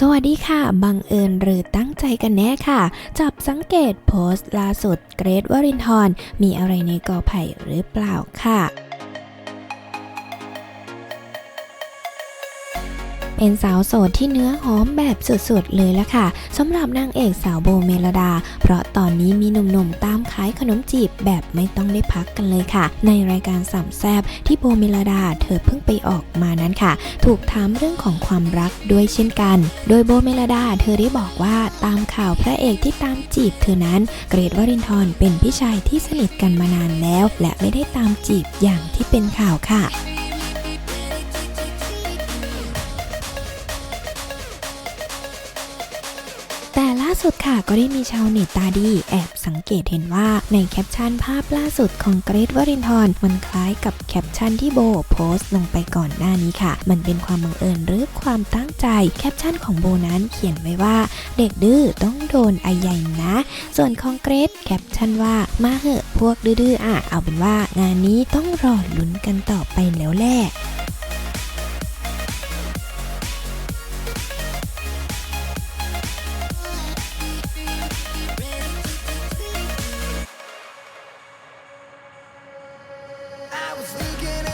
สวัสดีค่ะ บังเอิญหรือตั้งใจกันแน่ค่ะ จับสังเกตโพสต์ล่าสุดเกรทวรินทร์มีอะไรในกอไผ่หรือเปล่าค่ะ เป็นสาวโสดที่เนื้อหอมแบบสุดๆเลยละค่ะสำหรับนางเอกสาวโบเมลดา เพราะตอนนี้มีหนุ่มๆตามขายขนมจีบแบบไม่ต้องได้พักกันเลยค่ะ ในรายการสามแซบที่โบเมลดาเธอเพิ่งไปออกมานั้นค่ะ ถูกถามเรื่องของความรักด้วยเช่นกัน โดยโบเมลดาเธอได้บอกว่าตามข่าวพระเอกที่ตามจีบเธอนั้น เกรทวรินทร์เป็นพี่ชายที่สนิทกันมานานแล้ว และไม่ได้ตามจีบอย่างที่เป็นข่าวค่ะ ล่าสุดค่ะก็ได้มีชาวเน็ตตาดีแอบสังเกตเห็นว่าในแคปชั่นภาพล่าสุดของเกรทวรินทร์มันคล้ายกับแคปชั่นที่โบโพสต์ลงไปก่อนหน้านี้ค่ะ มันเป็นความบังเอิญหรือความตั้งใจแคปชั่นของโบนั้นเขียนไว้ว่า เด็กดื้อต้องโดนไอใหญ่นะ ส่วนของเกรทแคปชั่นว่ามาเหอะพวกดื้อๆอะเอาเป็นว่างานนี้ต้องรอลุ้นกันต่อไปแล้วแหละ was thinking